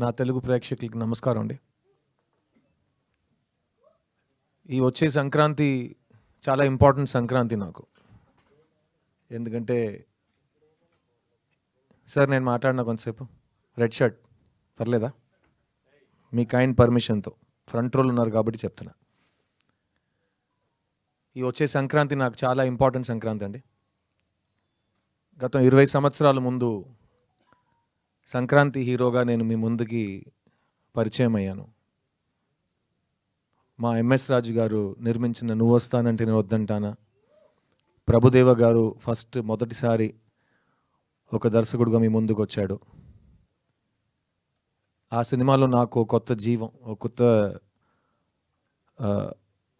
నా తెలుగు ప్రేక్షకులకి నమస్కారం అండి. ఈ వచ్చే సంక్రాంతి చాలా ఇంపార్టెంట్ సంక్రాంతి నాకు. ఎందుకంటే సార్ నేను మాట్లాడిన కొంతసేపు రెడ్ షర్ట్ పర్లేదా? మీ కైండ్ పర్మిషన్తో ఫ్రంట్ రోల్ ఉన్నారు కాబట్టి చెప్తున్నా. ఈ వచ్చే సంక్రాంతి నాకు చాలా ఇంపార్టెంట్ సంక్రాంతి అండి. గత ఇరవై సంవత్సరాల ముందు సంక్రాంతి హీరోగా నేను మీ ముందుకి పరిచయం అయ్యాను. మా ఎంఎస్ రాజు గారు నిర్మించిన నువ్వు వస్తానంటే నేను వద్దంటానా? ప్రభుదేవ గారు ఫస్ట్ మొదటిసారి ఒక దర్శకుడుగా మీ ముందుకు వచ్చాడు ఆ సినిమాలో నాకు కొత్త జీవం ఒక కొత్త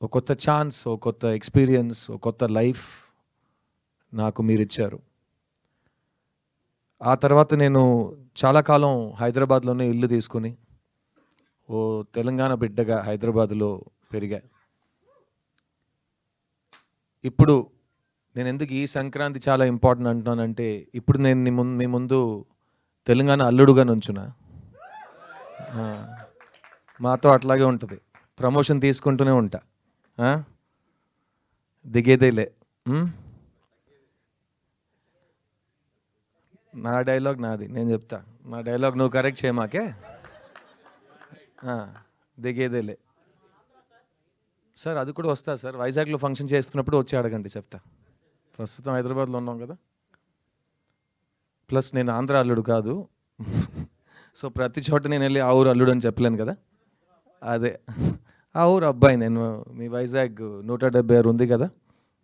ఒక కొత్త ఛాన్స్ ఒక కొత్త ఎక్స్పీరియన్స్ ఒక కొత్త లైఫ్ నాకు మీరు ఇచ్చారు ఆ తర్వాత నేను చాలా కాలం హైదరాబాద్లోనే ఇల్లు తీసుకుని ఓ తెలంగాణ బిడ్డగా హైదరాబాద్లో పెరిగా. ఇప్పుడు నేను ఎందుకు ఈ సంక్రాంతి చాలా ఇంపార్టెంట్ అంటున్నానంటే ఇప్పుడు నేను ముందు మీ ముందు తెలంగాణ అల్లుడుగా నుంచున్నా. మాతో అట్లాగే ఉంటుంది. ప్రమోషన్ తీసుకుంటూనే ఉంటా. దిగేదేలే నా డైలాగ్ నాది నేను చెప్తా. నా డైలాగ్ నువ్వు కరెక్ట్ చేయమాకే దిగేదేలే. సార్ అది కూడా వస్తా సార్. వైజాగ్లో ఫంక్షన్ చేస్తున్నప్పుడు వచ్చి అడగండి చెప్తా. ప్రస్తుతం హైదరాబాద్లో ఉన్నాం కదా. ప్లస్ నేను ఆంధ్ర అల్లుడు కాదు. సో ప్రతి చోట నేను వెళ్ళి ఆ ఊరు అల్లుడు అని చెప్పలేను కదా. అదే. ఆ ఊరు అబ్బాయి నేను మీ వైజాగ్ నూట డెబ్బై ఆరు ఉంది కదా.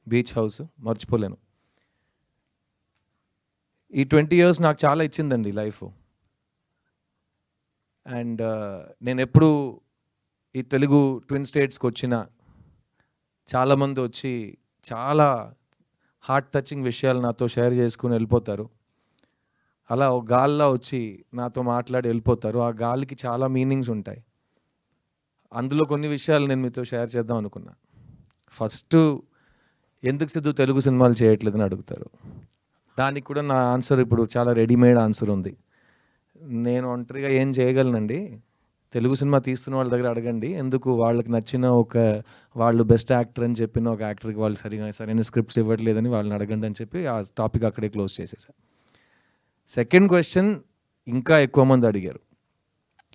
బీచ్ హౌస్ మర్చిపోలేను. ఈ ట్వంటీ ఇయర్స్ నాకు చాలా ఇచ్చిందండి లైఫ్. అండ్ నేను ఎప్పుడు ఈ తెలుగు ట్విన్ స్టేట్స్కి వచ్చిన చాలామంది వచ్చి చాలా హార్ట్ టచింగ్ విషయాలు నాతో షేర్ చేసుకుని వెళ్ళిపోతారు. అలా ఒక గాల్లో వచ్చి నాతో మాట్లాడి వెళ్ళిపోతారు. ఆ గాలికి చాలా మీనింగ్స్ ఉంటాయి. అందులో కొన్ని విషయాలు నేను మీతో షేర్ చేద్దాం అనుకున్నా. ఫస్ట్ ఎందుకు సిద్ధు తెలుగు సినిమాలు చేయట్లేదని అడుగుతారు. దానికి కూడా నా ఆన్సర్ ఇప్పుడు చాలా రెడీమేడ్ ఆన్సర్ ఉంది. నేను ఒంటరిగా ఏం చేయగలనండి? తెలుగు సినిమా తీస్తున్న వాళ్ళ దగ్గర అడగండి. ఎందుకు? వాళ్ళకి నచ్చిన ఒక వాళ్ళు బెస్ట్ యాక్టర్ అని చెప్పిన ఒక యాక్టర్కి వాళ్ళు సరిగా సరైన స్క్రిప్ట్స్ ఇవ్వట్లేదని వాళ్ళని అడగండి అని చెప్పి ఆ టాపిక్ అక్కడే క్లోజ్ చేసేసా. సెకండ్ క్వశ్చన్ ఇంకా ఎక్కువ మంది అడిగారు.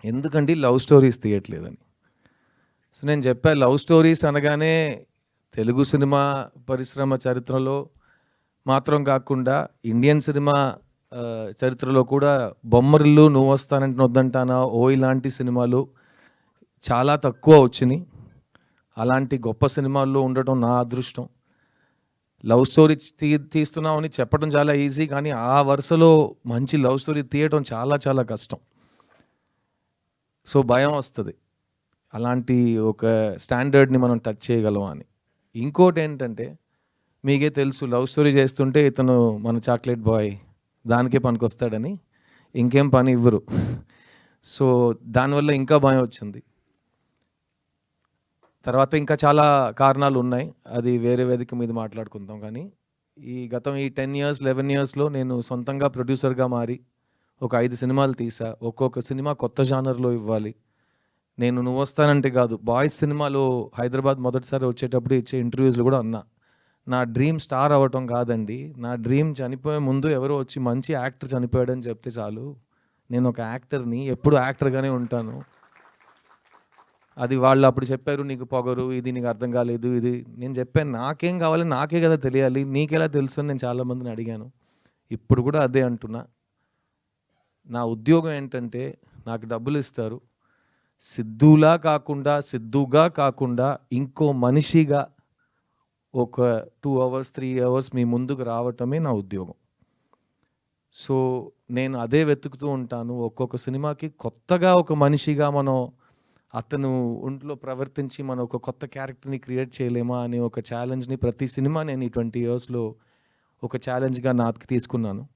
ఎందుకండి లవ్ స్టోరీస్ తీయట్లేదని? సో నేను చెప్పా లవ్ స్టోరీస్ అనగానే తెలుగు సినిమా పరిశ్రమ చరిత్రలో మాత్రం కాకుండా ఇండియన్ సినిమా చరిత్రలో కూడా బొమ్మరిల్లు నువ్వు వస్తానంటే వద్దంటానా ఓ ఇలాంటి సినిమాలు చాలా తక్కువ వచ్చినాయి. అలాంటి గొప్ప సినిమాల్లో ఉండటం నా అదృష్టం. లవ్ స్టోరీ తీ తీస్తున్నామని చెప్పడం చాలా ఈజీ కానీ ఆ వరుసలో మంచి లవ్ స్టోరీ తీయటం చాలా చాలా కష్టం. సో భయం వస్తుంది. అలాంటి ఒక స్టాండర్డ్ని మనం టచ్ చేయగలం అని. ఇంకోటి ఏంటంటే మీకే తెలుసు లవ్ స్టోరీ చేస్తుంటే ఇతను మన చాక్లెట్ బాయ్ దానికే పనికొస్తాడని. ఇంకేం పని ఇవ్వరు. సో దానివల్ల ఇంకా భయం వచ్చింది. తర్వాత ఇంకా చాలా కారణాలు ఉన్నాయి. అది వేరే వేదిక మీద మాట్లాడుకుందాం కానీ. ఈ గతం ఈ టెన్ ఇయర్స్ లెవెన్ ఇయర్స్లో నేను సొంతంగా ప్రొడ్యూసర్గా మారి ఒక ఐదు సినిమాలు తీసా. ఒక్కొక్క సినిమా కొత్త జానర్లో ఇవ్వాలి. నేను నువ్వు వస్తానంటే కాదు బాయ్స్ సినిమాలో హైదరాబాద్ మొదటిసారి వచ్చేటప్పుడు ఇచ్చే ఇంటర్వ్యూస్లో కూడా అన్నా. నా డ్రీమ్ స్టార్ అవ్వటం కాదండి. నా డ్రీమ్ చనిపోయే ముందు ఎవరో వచ్చి మంచి యాక్టర్ చనిపోయాడని చెప్తే చాలు. నేను ఒక యాక్టర్ని ఎప్పుడు యాక్టర్గానే ఉంటాను. అది వాళ్ళు అప్పుడు చెప్పారు నీకు పొగరు ఇది నీకు అర్థం కాలేదు ఇది నేను చెప్పాను నాకేం కావాలి నాకే కదా తెలియాలి నీకెలా తెలుసు అని నేను చాలామందిని అడిగాను. ఇప్పుడు కూడా అదే అంటున్నా. నా ఉద్యోగం ఏంటంటే నాకు డబ్బులు ఇస్తారు. సిద్ధులా కాకుండా సిద్ధుగా కాకుండా ఇంకో మనిషిగా ఒక టూ అవర్స్ త్రీ అవర్స్ మీ ముందుకు రావటమే నా ఉద్యోగం. సో నేను అదే వెతుకుతూ ఉంటాను. ఒక్కొక్క సినిమాకి కొత్తగా ఒక మనిషిగా మనం అతను ఒంట్లో ప్రవర్తించి మనం ఒక కొత్త క్యారెక్టర్ని క్రియేట్ చేయలేమా అనే ఒక ఛాలెంజ్ని ప్రతి సినిమా నేను ఈ ట్వంటీ ఇయర్స్లో ఒక ఛాలెంజ్గా నాకు తీసుకున్నాను.